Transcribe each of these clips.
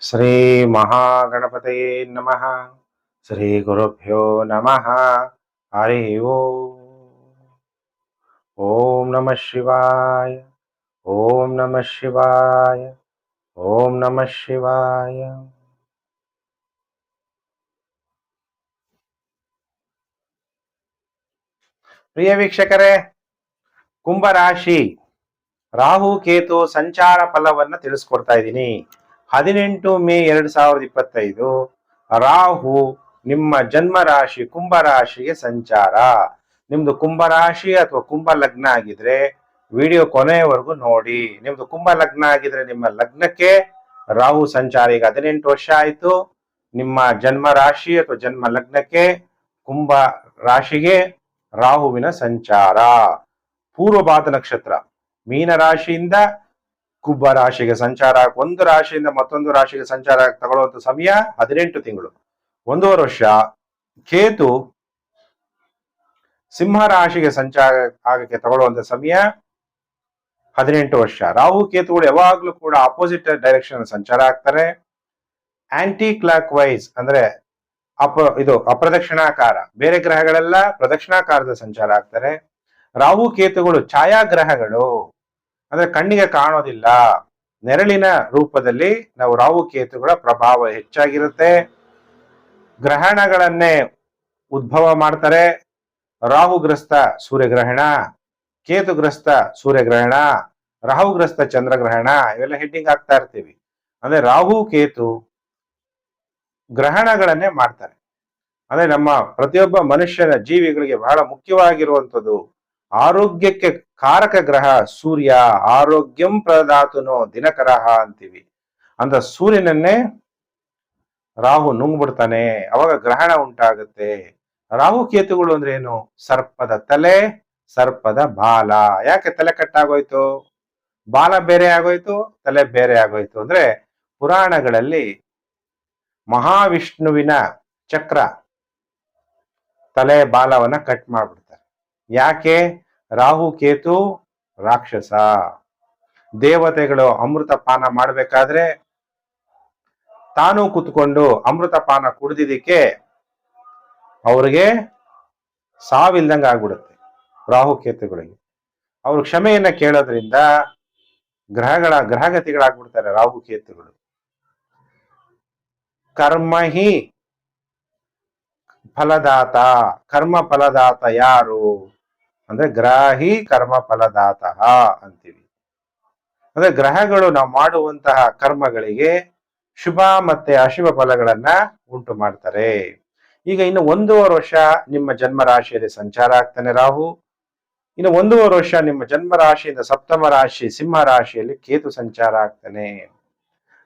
ಶ್ರೀ ಮಹಾಗಣಪತಯೇ ನಮಃ. ಶ್ರೀ ಗುರುಭ್ಯೋ ನಮಃ. ಹರಿ ಓಂ ನಮಃ ಶಿವಾಯ. ಓಂ ನಮಃ ಶಿವಾಯ. ಓಂ ನಮಃ ಶಿವಾಯ. ಪ್ರಿಯ ವೀಕ್ಷಕರೇ, ಕುಂಭರಾಶಿ ರಾಹು ಕೇತು ಸಂಚಾರ ಫಲವನ್ನ ತಿಳಿಸ್ಕೊಡ್ತಾ ಇದ್ದೀನಿ. ಹದಿನೆಂಟು ಮೇ ಎರಡ್ ಸಾವಿರದ ಇಪ್ಪತ್ತೈದು, ರಾಹು ನಿಮ್ಮ ಜನ್ಮ ರಾಶಿ ಕುಂಭ ರಾಶಿಗೆ ಸಂಚಾರ. ನಿಮ್ದು ಕುಂಭ ರಾಶಿ ಅಥವಾ ಕುಂಭ ಲಗ್ನ ಆಗಿದ್ರೆ ವಿಡಿಯೋ ಕೊನೆಯವರೆಗೂ ನೋಡಿ. ನಿಮ್ದು ಕುಂಭ ಲಗ್ನ ಆಗಿದ್ರೆ ನಿಮ್ಮ ಲಗ್ನಕ್ಕೆ ರಾಹು ಸಂಚಾರ ಈಗ ಹದಿನೆಂಟು ವರ್ಷ ಆಯ್ತು. ನಿಮ್ಮ ಜನ್ಮ ರಾಶಿ ಅಥವಾ ಜನ್ಮ ಲಗ್ನಕ್ಕೆ ಕುಂಭ ರಾಶಿಗೆ ರಾಹುವಿನ ಸಂಚಾರ. ಪೂರ್ವಭಾದ ನಕ್ಷತ್ರ ಮೀನ ರಾಶಿಯಿಂದ ಕುಂಭ ರಾಶಿಗೆ ಸಂಚಾರ, ಒಂದು ರಾಶಿಯಿಂದ ಮತ್ತೊಂದು ರಾಶಿಗೆ ಸಂಚಾರ ತಗೊಳ್ಳುವಂತ ಸಮಯ ಹದಿನೆಂಟು ತಿಂಗಳು. ಒಂದೂವರೆ ವರ್ಷ, ಕೇತು ಸಿಂಹ ರಾಶಿಗೆ ಸಂಚಾರ ಆಗಕ್ಕೆ ತಗೊಳ್ಳುವಂತ ಸಮಯ ಹದಿನೆಂಟು ವರ್ಷ. ರಾಹು ಕೇತುಗಳು ಯಾವಾಗ್ಲೂ ಕೂಡ ಅಪೋಸಿಟ್ ಡೈರೆಕ್ಷನ್ ಸಂಚಾರ ಆಗ್ತಾರೆ. ಆಂಟಿ ಕ್ಲಾಕ್ ವೈಸ್ ಅಂದ್ರೆ ಅಪ, ಇದು ಅಪ್ರದಕ್ಷಿಣಾಕಾರ. ಬೇರೆ ಗ್ರಹಗಳೆಲ್ಲ ಪ್ರದಕ್ಷಿಣಾಕಾರದ ಸಂಚಾರ ಆಗ್ತಾರೆ. ರಾಹು, ಕೇತುಗಳು ಛಾಯಾಗ್ರಹಗಳು. ಅಂದ್ರೆ ಕಣ್ಣಿಗೆ ಕಾಣೋದಿಲ್ಲ. ನೆರಳಿನ ರೂಪದಲ್ಲಿ ನಾವು ರಾಹು ಕೇತುಗಳ ಪ್ರಭಾವ ಹೆಚ್ಚಾಗಿರುತ್ತೆ. ಗ್ರಹಣಗಳನ್ನೇ ಉದ್ಭವ ಮಾಡ್ತಾರೆ. ರಾಹುಗ್ರಸ್ತ ಸೂರ್ಯಗ್ರಹಣ, ಕೇತುಗ್ರಸ್ತ ಸೂರ್ಯಗ್ರಹಣ, ರಾಹುಗ್ರಸ್ತ ಚಂದ್ರಗ್ರಹಣ ಇವೆಲ್ಲ ಹೆಡ್ಡಿಂಗ್ ಆಗ್ತಾ ಇರ್ತೀವಿ. ಅಂದ್ರೆ ರಾಹು, ಕೇತು ಗ್ರಹಣಗಳನ್ನೇ ಮಾಡ್ತಾರೆ. ಅಂದ್ರೆ ನಮ್ಮ ಪ್ರತಿಯೊಬ್ಬ ಮನುಷ್ಯನ ಜೀವಿಗಳಿಗೆ ಬಹಳ ಮುಖ್ಯವಾಗಿರುವಂಥದ್ದು ಆರೋಗ್ಯಕ್ಕೆ ಕಾರಕ ಗ್ರಹ ಸೂರ್ಯ, ಆರೋಗ್ಯಂ ಪ್ರದಾತುನೋ ದಿನಕರಹ ಅಂತೀವಿ. ಅಂತ ಸೂರ್ಯನನ್ನೇ ರಾಹು ನುಂಗ್ಬಿಡ್ತಾನೆ, ಅವಾಗ ಗ್ರಹಣ ಉಂಟಾಗುತ್ತೆ. ರಾಹು ಕೇತುಗಳು ಅಂದ್ರೆ ಏನು? ಸರ್ಪದ ತಲೆ, ಸರ್ಪದ ಬಾಲ. ಯಾಕೆ ತಲೆ ಕಟ್ಟಾಗೋಯ್ತು? ಬಾಲ ಬೇರೆ ಆಗೋಯ್ತು, ತಲೆ ಬೇರೆ ಆಗೋಯ್ತು. ಅಂದ್ರೆ ಪುರಾಣಗಳಲ್ಲಿ ಮಹಾವಿಷ್ಣುವಿನ ಚಕ್ರ ತಲೆ ಬಾಲವನ್ನ ಕಟ್ ಮಾಡ್ಬಿಡ್ತಾರೆ ಯಾಕೆ? ರಾಹು, ಕೇತು, ರಾಕ್ಷಸ. ದೇವತೆಗಳು ಅಮೃತ ಪಾನ ಮಾಡ್ಬೇಕಾದ್ರೆ ತಾನು ಕೂತ್ಕೊಂಡು ಅಮೃತ ಪಾನ ಕುಡಿದಿದ್ದಕ್ಕೆ ಅವ್ರಿಗೆ ಸಾವಿಲ್ದಂಗ ಆಗ್ಬಿಡುತ್ತೆ ರಾಹುಕೇತುಗಳಿಗೆ ಕೇತುಗಳಿಗೆ. ಅವ್ರು ಕ್ಷಮೆಯನ್ನ ಕೇಳೋದ್ರಿಂದ ಗ್ರಹಗಳ ಗ್ರಹಗತಿಗಳಾಗ್ಬಿಡ್ತಾರೆ ರಾಹು, ಕೇತುಗಳು. ಕರ್ಮಹಿ ಫಲದಾತ. ಕರ್ಮ ಫಲದಾತ ಯಾರು? ಅಂದ್ರೆ ಗ್ರಾಹಿ ಕರ್ಮ ಫಲದಾತ ಅಂತೀವಿ. ಅಂದ್ರೆ ಗ್ರಹಗಳು ನಾವು ಮಾಡುವಂತಹ ಕರ್ಮಗಳಿಗೆ ಶುಭ ಮತ್ತೆ ಅಶುಭ ಫಲಗಳನ್ನ ಉಂಟು ಮಾಡ್ತಾರೆ. ಈಗ ಇನ್ನು ಒಂದೂವರೆ ವರ್ಷ ನಿಮ್ಮ ಜನ್ಮ ರಾಶಿಯಲ್ಲಿ ಸಂಚಾರ ಆಗ್ತಾನೆ ರಾಹು. ಇನ್ನು ಒಂದೂವರೆ ವರ್ಷ ನಿಮ್ಮ ಜನ್ಮ ರಾಶಿಯಿಂದ ಸಪ್ತಮ ರಾಶಿ, ಸಿಂಹ ರಾಶಿಯಲ್ಲಿ ಕೇತು ಸಂಚಾರ ಆಗ್ತಾನೆ.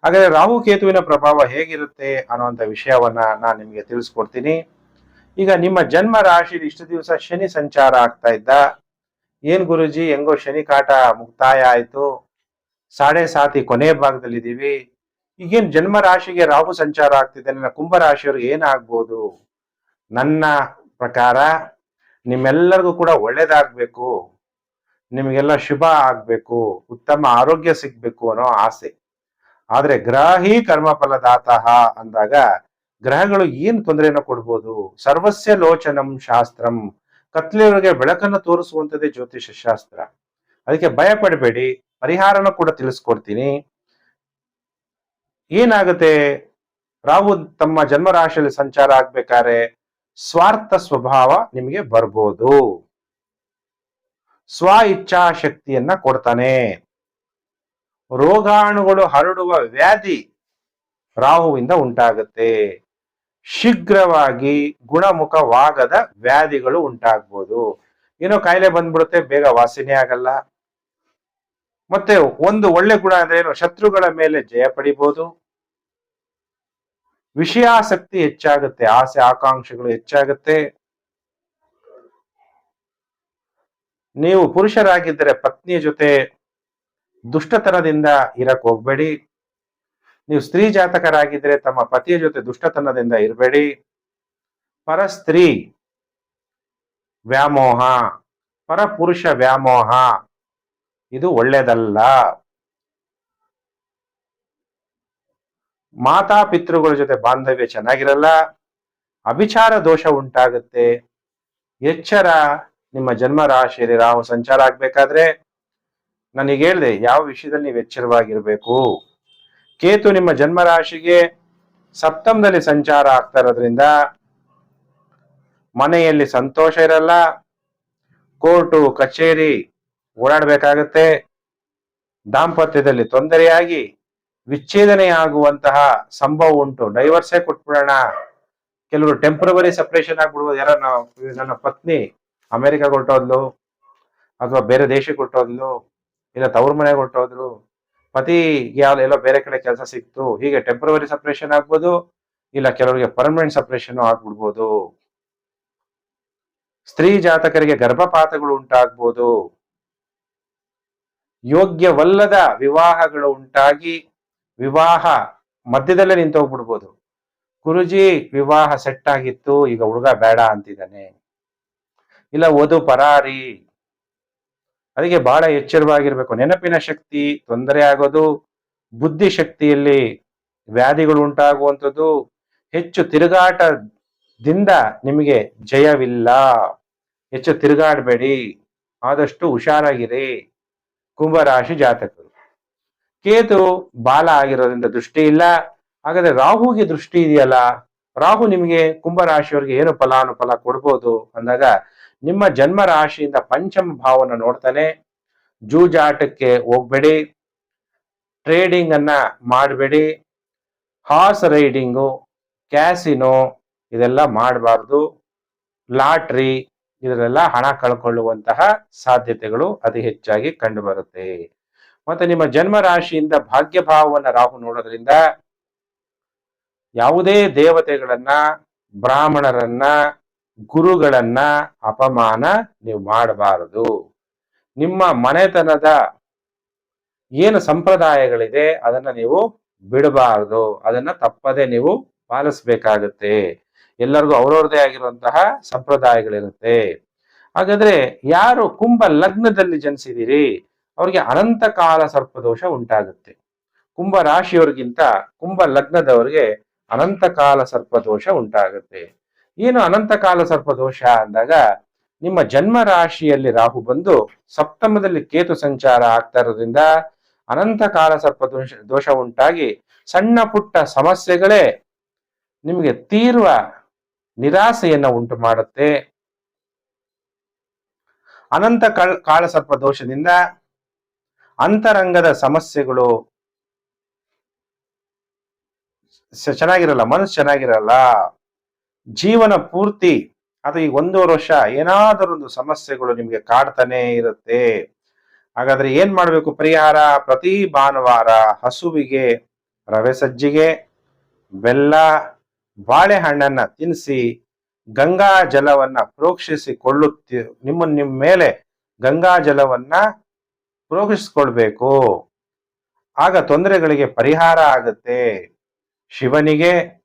ಹಾಗಾದ್ರೆ ರಾಹು ಕೇತುವಿನ ಪ್ರಭಾವ ಹೇಗಿರುತ್ತೆ ಅನ್ನುವಂಥ ವಿಷಯವನ್ನ ನಾನು ನಿಮಗೆ ತಿಳಿಸ್ಕೊಡ್ತೀನಿ. ಈಗ ನಿಮ್ಮ ಜನ್ಮ ರಾಶಿ ಇಷ್ಟು ದಿವಸ ಶನಿ ಸಂಚಾರ ಆಗ್ತಾ ಇದ್ದ. ಏನ್ ಗುರುಜಿ, ಹೆಂಗೋ ಶನಿ ಕಾಟ ಮುಕ್ತಾಯ ಆಯ್ತು. ಸಾಡೆ ಸಾತಿ ಕೊನೆ ಭಾಗದಲ್ಲಿ ಇದೀವಿ ಈಗೇನ್ ಜನ್ಮ ರಾಶಿಗೆ ರಾಹು ಸಂಚಾರ ಆಗ್ತಿದೆ. ನನ್ನ ಕುಂಭ ರಾಶಿಯವ್ರಿಗೆ ಏನಾಗ್ಬೋದು ನನ್ನ ಪ್ರಕಾರ ನಿಮ್ಮೆಲ್ಲರಿಗೂ ಕೂಡ ಒಳ್ಳೇದಾಗ್ಬೇಕು. ನಿಮಗೆಲ್ಲ ಶುಭ ಆಗ್ಬೇಕು. ಉತ್ತಮ ಆರೋಗ್ಯ ಸಿಗ್ಬೇಕು ಅನ್ನೋ ಆಸೆ. ಆದ್ರೆ ಗ್ರಾಹಿ ಕರ್ಮಫಲದಾತಃ ಅಂದಾಗ ಗ್ರಹಗಳು ಏನ್ ತೊಂದರೆಯನ್ನು ಕೊಡ್ಬೋದು? ಸರ್ವಸ್ಯ ಲೋಚನಂ ಶಾಸ್ತ್ರಂ. ಕತ್ಲೆಯವರಿಗೆ ಬೆಳಕನ್ನು ತೋರಿಸುವಂತದ್ದೇ ಜ್ಯೋತಿಷ ಶಾಸ್ತ್ರ. ಅದಕ್ಕೆ ಭಯ ಪಡಬೇಡಿ, ಪರಿಹಾರನ ಕೂಡ ತಿಳಿಸ್ಕೊಡ್ತೀನಿ. ಏನಾಗುತ್ತೆ? ರಾಹು ತಮ್ಮ ಜನ್ಮ ರಾಶಿಯಲ್ಲಿ ಸಂಚಾರ ಆಗ್ಬೇಕಾದ್ರೆ ಸ್ವಾರ್ಥ ಸ್ವಭಾವ ನಿಮಗೆ ಬರ್ಬೋದು. ಸ್ವ ಇಚ್ಛಾಶಕ್ತಿಯನ್ನ ಕೊಡ್ತಾನೆ. ರೋಗಾಣುಗಳು ಹರಡುವ ವ್ಯಾಧಿ ರಾಹುವಿಂದ ಉಂಟಾಗುತ್ತೆ. ಶೀಘ್ರವಾಗಿ ಗುಣಮುಖವಾಗದ ವ್ಯಾಧಿಗಳು ಉಂಟಾಗ್ಬೋದು. ಏನೋ ಕಾಯಿಲೆ ಬಂದ್ಬಿಡುತ್ತೆ, ಬೇಗ ವಾಸನೆ ಆಗಲ್ಲ. ಮತ್ತೆ ಒಂದು ಒಳ್ಳೆ ಗುಣ ಅಂದ್ರೆ ಏನು? ಶತ್ರುಗಳ ಮೇಲೆ ಜಯ ಪಡಿಬಹುದು ವಿಷಯಾಸಕ್ತಿ ಹೆಚ್ಚಾಗುತ್ತೆ, ಆಸೆ, ಆಕಾಂಕ್ಷೆಗಳು ಹೆಚ್ಚಾಗುತ್ತೆ. ನೀವು ಪುರುಷರಾಗಿದ್ದರೆ ಪತ್ನಿಯ ಜೊತೆ ದುಷ್ಟತನದಿಂದ ಇರಕ್ ಹೋಗ್ಬೇಡಿ. ನೀವು ಸ್ತ್ರೀ ಜಾತಕರಾಗಿದ್ರೆ ತಮ್ಮ ಪತಿಯ ಜೊತೆ ದುಷ್ಟತನದಿಂದ ಇರಬೇಡಿ. ಪರಸ್ತ್ರೀ ವ್ಯಾಮೋಹ, ಪರಪುರುಷ ವ್ಯಾಮೋಹ, ಇದು ಒಳ್ಳೆಯದಲ್ಲ ಮಾತಾ ಪಿತೃಗಳ ಜೊತೆ ಬಾಂಧವ್ಯ ಚೆನ್ನಾಗಿರಲ್ಲ ಅಭಿಚಾರ ದೋಷ ಉಂಟಾಗುತ್ತೆ. ಎಚ್ಚರ ನಿಮ್ಮ ಜನ್ಮ ರಾಶಿಯಲ್ಲಿ ರಾಹು ಸಂಚಾರ ಆಗ್ಬೇಕಾದ್ರೆ, ನನಗೆ ಹೇಳಿದೆ, ಯಾವ ವಿಷಯದಲ್ಲಿ ನೀವು ಎಚ್ಚರವಾಗಿರ್ಬೇಕು? ಕೇತು ನಿಮ್ಮ ಜನ್ಮ ರಾಶಿಗೆ ಸಪ್ತಮದಲ್ಲಿ ಸಂಚಾರ ಆಗ್ತಾ ಇರೋದ್ರಿಂದ ಮನೆಯಲ್ಲಿ ಸಂತೋಷ ಇರಲ್ಲ. ಕೋರ್ಟು, ಕಚೇರಿ ಓಡಾಡ್ಬೇಕಾಗತ್ತೆ. ದಾಂಪತ್ಯದಲ್ಲಿ ತೊಂದರೆಯಾಗಿ ವಿಚ್ಛೇದನೆಯಾಗುವಂತಹ ಸಂಭವ ಉಂಟು. ಡೈವರ್ಸೇ ಕೊಟ್ಬಿಡೋಣ. ಕೆಲವರು ಟೆಂಪ್ರವರಿ ಸಪ್ರೇಷನ್ ಆಗ್ಬಿಡ್ಬೋದು. ಯಾರ ನನ್ನ ಪತ್ನಿ ಅಮೆರಿಕ ಹೊರಟೋದ್ಲು ಅಥವಾ ಬೇರೆ ದೇಶಕ್ಕೆ ಹೊರಟೋದ್ಲು ಇಲ್ಲ ತವ್ರ ಮನೆಗೆ ಹೊರಟೋದ್ರು ಪತಿ ಯಾವ ಎಲ್ಲೋ ಬೇರೆ ಕಡೆ ಕೆಲಸ ಸಿಕ್ತು, ಹೀಗೆ ಟೆಂಪ್ರವರಿ ಸಪ್ರೇಷನ್ ಆಗ್ಬೋದು, ಇಲ್ಲ ಕೆಲವರಿಗೆ ಪರ್ಮನೆಂಟ್ ಸಪ್ರೇಷನ್ ಆಗ್ಬಿಡ್ಬೋದು. ಸ್ತ್ರೀ ಜಾತಕರಿಗೆ ಗರ್ಭಪಾತಗಳು ಉಂಟಾಗ್ಬೋದು. ಯೋಗ್ಯವಲ್ಲದ ವಿವಾಹಗಳು ಉಂಟಾಗಿ ವಿವಾಹ ಮಧ್ಯದಲ್ಲೇ ನಿಂತೋಗ್ಬಿಡ್ಬೋದು. ಗುರುಜಿ, ವಿವಾಹ ಸೆಟ್ ಆಗಿತ್ತು, ಈಗ ಹುಡುಗ ಬೇಡ ಅಂತಿದ್ದಾನೆ. ಇಲ್ಲ ವಧು ಪರಾರಿ ಅದಕ್ಕೆ ಬಹಳ ಎಚ್ಚರವಾಗಿರ್ಬೇಕು. ನೆನಪಿನ ಶಕ್ತಿ, ತೊಂದರೆ ಆಗೋದು, ಬುದ್ಧಿ ಶಕ್ತಿಯಲ್ಲಿ ವ್ಯಾಧಿಗಳು ಉಂಟಾಗುವಂಥದ್ದು ಹೆಚ್ಚು ತಿರುಗಾಟದಿಂದ ನಿಮಗೆ ಜಯವಿಲ್ಲ. ಹೆಚ್ಚು ತಿರುಗಾಡಬೇಡಿ. ಆದಷ್ಟು ಹುಷಾರಾಗಿರಿ. ಕುಂಭರಾಶಿ ಜಾತಕರು. ಕೇತು ಬಾಲ ಆಗಿರೋದ್ರಿಂದ ದೃಷ್ಟಿ ಇಲ್ಲ. ಹಾಗಾದ್ರೆ ರಾಹುಗೆ ದೃಷ್ಟಿ ಇದೆಯಲ್ಲ? ರಾಹು ನಿಮಗೆ ಕುಂಭರಾಶಿಯವರಿಗೆ ಏನು ಫಲಾನುಫಲ ಕೊಡ್ಬೋದು? ಅಂದಾಗ ನಿಮ್ಮ ಜನ್ಮ ರಾಶಿಯಿಂದ ಪಂಚಮ ಭಾವವನ್ನು ನೋಡ್ತಾನೆ. ಜೂಜಾಟಕ್ಕೆ ಹೋಗ್ಬೇಡಿ. ಟ್ರೇಡಿಂಗ್ ಅನ್ನ ಮಾಡಬೇಡಿ. ಹಾರ್ಸ್ ರೈಡಿಂಗು, ಕ್ಯಾಸಿನೋ ಇದೆಲ್ಲ ಮಾಡಬಾರ್ದು. ಲಾಟ್ರಿ ಇದರೆಲ್ಲ ಹಣ ಕಳ್ಕೊಳ್ಳುವಂತಹ ಸಾಧ್ಯತೆಗಳು ಅತಿ ಹೆಚ್ಚಾಗಿ ಕಂಡುಬರುತ್ತೆ. ಮತ್ತೆ ನಿಮ್ಮ ಜನ್ಮ ರಾಶಿಯಿಂದ ಭಾಗ್ಯ ಭಾವವನ್ನ ರಾಹು ನೋಡೋದ್ರಿಂದ ಯಾವುದೇ ದೇವತೆಗಳನ್ನ, ಬ್ರಾಹ್ಮಣರನ್ನ ಗುರುಗಳನ್ನ ಅಪಮಾನ ನೀವು ಮಾಡಬಾರದು. ನಿಮ್ಮ ಮನೆತನದ ಏನು ಸಂಪ್ರದಾಯಗಳಿದೆ ಅದನ್ನ ನೀವು ಬಿಡಬಾರದು. ಅದನ್ನ ತಪ್ಪದೆ ನೀವು ಪಾಲಿಸ್ಬೇಕಾಗತ್ತೆ. ಎಲ್ಲರಿಗೂ ಅವ್ರವ್ರದೇ ಆಗಿರುವಂತಹ ಸಂಪ್ರದಾಯಗಳಿರುತ್ತೆ. ಹಾಗಾದ್ರೆ ಯಾರು ಕುಂಭ ಲಗ್ನದಲ್ಲಿ ಜನಿಸಿದಿರಿ, ಅವ್ರಿಗೆ ಅನಂತ ಕಾಲ ಸರ್ಪದೋಷ ಉಂಟಾಗುತ್ತೆ. ಕುಂಭ ರಾಶಿಯವ್ರಿಗಿಂತ ಕುಂಭ ಲಗ್ನದವರಿಗೆ ಅನಂತ ಕಾಲ ಸರ್ಪದೋಷ ಉಂಟಾಗುತ್ತೆ. ಏನು ಅನಂತ ಕಾಲ ಸರ್ಪದೋಷ ಅಂದಾಗ ನಿಮ್ಮ ಜನ್ಮ ರಾಶಿಯಲ್ಲಿ ರಾಹು ಬಂದು ಸಪ್ತಮದಲ್ಲಿ ಕೇತು ಸಂಚಾರ ಆಗ್ತಾ ಇರೋದ್ರಿಂದ ಅನಂತ ಕಾಲ ಸರ್ಪ ದೋಷ ದೋಷ ಉಂಟಾಗಿ ಸಣ್ಣ ಪುಟ್ಟ ಸಮಸ್ಯೆಗಳೇ ನಿಮಗೆ ತೀರ್ವ ನಿರಾಸೆಯನ್ನ ಉಂಟು ಮಾಡುತ್ತೆ. ಅನಂತ ಕಾಳ ಸರ್ಪ ದೋಷದಿಂದ ಅಂತರಂಗದ ಸಮಸ್ಯೆಗಳು ಚೆನ್ನಾಗಿರಲ್ಲ, ಮನಸ್ಸು ಚೆನ್ನಾಗಿರಲ್ಲ. ಜೀವನ ಪೂರ್ತಿ ಅದು ಈ ಒಂದೂವರೆ ವರ್ಷ ಏನಾದರೊಂದು ಸಮಸ್ಯೆಗಳು ನಿಮಗೆ ಕಾಡ್ತಾನೆ ಇರುತ್ತೆ. ಹಾಗಾದ್ರೆ ಏನ್ ಮಾಡಬೇಕು ಪರಿಹಾರ? ಪ್ರತಿ ಭಾನುವಾರ ಹಸುವಿಗೆ, ರವೆ ಸಜ್ಜಿಗೆ, ಬೆಲ್ಲ, ಬಾಳೆಹಣ್ಣನ್ನ ತಿನ್ನಿಸಿ ಗಂಗಾ ಜಲವನ್ನ ಪ್ರೋಕ್ಷಿಸಿ ಕೊಳ್ಳುತ್ತಿ ನಿಮ್ಮ ನಿಮ್ಮ ಮೇಲೆ ಗಂಗಾ ಜಲವನ್ನ ಪ್ರೋಕ್ಷಿಸ್ಕೊಳ್ಬೇಕು. ಆಗ ತೊಂದರೆಗಳಿಗೆ ಪರಿಹಾರ ಆಗುತ್ತೆ. ಶಿವನಿಗೆ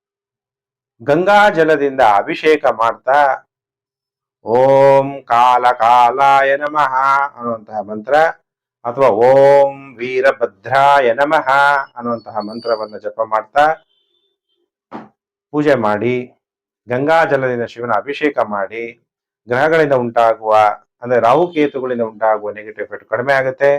ಗಂಗಾ ಜಲದಿಂದ ಅಭಿಷೇಕ ಮಾಡ್ತಾ, ಓಂ ಕಾಲ ಕಾಲಾಯ ನಮಃ ಅನ್ನುವಂತಹ ಮಂತ್ರ, ಅಥವಾ ಓಂ ವೀರಭದ್ರಾಯ ನಮಃ ಅನ್ನುವಂತಹ ಮಂತ್ರವನ್ನ ಜಪ ಮಾಡ್ತಾ, ಪೂಜೆ ಮಾಡಿ, ಗಂಗಾ ಜಲದಿಂದ ಶಿವನ ಅಭಿಷೇಕ ಮಾಡಿ, ಗ್ರಹಗಳಿಂದ ಉಂಟಾಗುವ, ಅಂದ್ರೆ ರಾಹುಕೇತುಗಳಿಂದ ಉಂಟಾಗುವ ನೆಗೆಟಿವ್ ಎಫೆಕ್ಟ್ ಕಡಿಮೆ ಆಗುತ್ತೆ.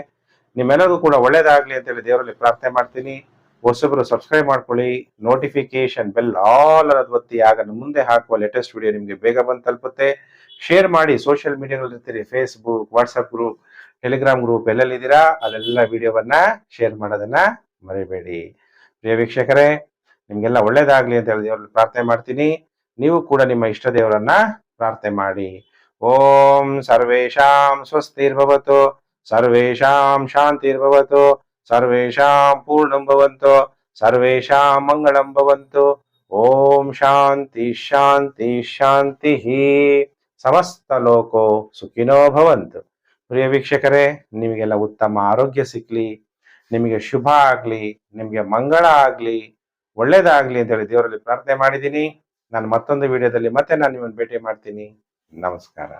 ನಿಮ್ಮೆಲ್ಲರಿಗೂ ಕೂಡ ಒಳ್ಳೇದಾಗ್ಲಿ ಅಂತ ಹೇಳಿ ದೇವರಲ್ಲಿ ಪ್ರಾರ್ಥನೆ ಮಾಡ್ತೀನಿ. ಹೊಸಬರು ಸಬ್ಸ್ಕ್ರೈಬ್ ಮಾಡ್ಕೊಳ್ಳಿ ನೋಟಿಫಿಕೇಶನ್ ಬೆಲ್ ಆಲ್ ಅನ್ನೋದು ಒತ್ತಿ ಆಗ ಮುಂದೆ ಹಾಕುವ ಲೇಟೆಸ್ಟ್ ವಿಡಿಯೋ ನಿಮಗೆ ಬೇಗ ಬಂದು ತಲುಪುತ್ತೆ. ಶೇರ್ ಮಾಡಿ ಸೋಷಿಯಲ್ ಮೀಡಿಯಾಗಳಲ್ಲಿ ಇರ್ತೀರಿ Facebook WhatsApp group Telegram group ಎಲ್ಲೆಲ್ಲಿದ್ದೀರಾ ಅಲ್ಲೆಲ್ಲ ವಿಡಿಯೋವನ್ನ ಶೇರ್ ಮಾಡೋದನ್ನ ಮರಿಬೇಡಿ. ಪ್ರಿಯ ವೀಕ್ಷಕರೇ, ನಿಮ್ಗೆಲ್ಲ ಒಳ್ಳೇದಾಗ್ಲಿ ಅಂತ ಹೇಳಿ ದೇವರಲ್ಲಿ ಪ್ರಾರ್ಥನೆ ಮಾಡ್ತೀನಿ. ನೀವು ಕೂಡ ನಿಮ್ಮ ಇಷ್ಟ ದೇವರನ್ನ ಪ್ರಾರ್ಥನೆ ಮಾಡಿ. ಓಂ ಸರ್ವೇಶಾಂ ಸ್ವಸ್ತಿರ್ಭವತು ಸರ್ವೇಶಾಂ ಶಾಂತಿರ್ಭವತು ಸರ್ವೇಶಾಂ ಪೂರ್ಣಂ ಭವಂತು ಸರ್ವೇಷಾಂ ಮಂಗಳಂ ಭವಂತು ಓಂ ಶಾಂತಿ ಶಾಂತಿ ಶಾಂತಿ ಸಮಸ್ತ ಲೋಕೋ ಸುಖಿನೋ ಭವಂತು ಪ್ರಿಯ ವೀಕ್ಷಕರೇ ನಿಮಗೆಲ್ಲ ಉತ್ತಮ ಆರೋಗ್ಯ ಸಿಕ್ಲಿ ನಿಮಗೆ ಶುಭ ಆಗಲಿ, ನಿಮಗೆ ಮಂಗಳ ಆಗಲಿ, ಒಳ್ಳೇದಾಗಲಿ ಅಂತ ಹೇಳಿ ದೇವರಲ್ಲಿ ಪ್ರಾರ್ಥನೆ ಮಾಡಿದ್ದೀನಿ. ನಾನು ಮತ್ತೊಂದು ವಿಡಿಯೋದಲ್ಲಿ ಮತ್ತೆ ನಾನು ನಿಮ್ಮನ್ನು ಭೇಟಿ ಮಾಡ್ತೀನಿ. ನಮಸ್ಕಾರ.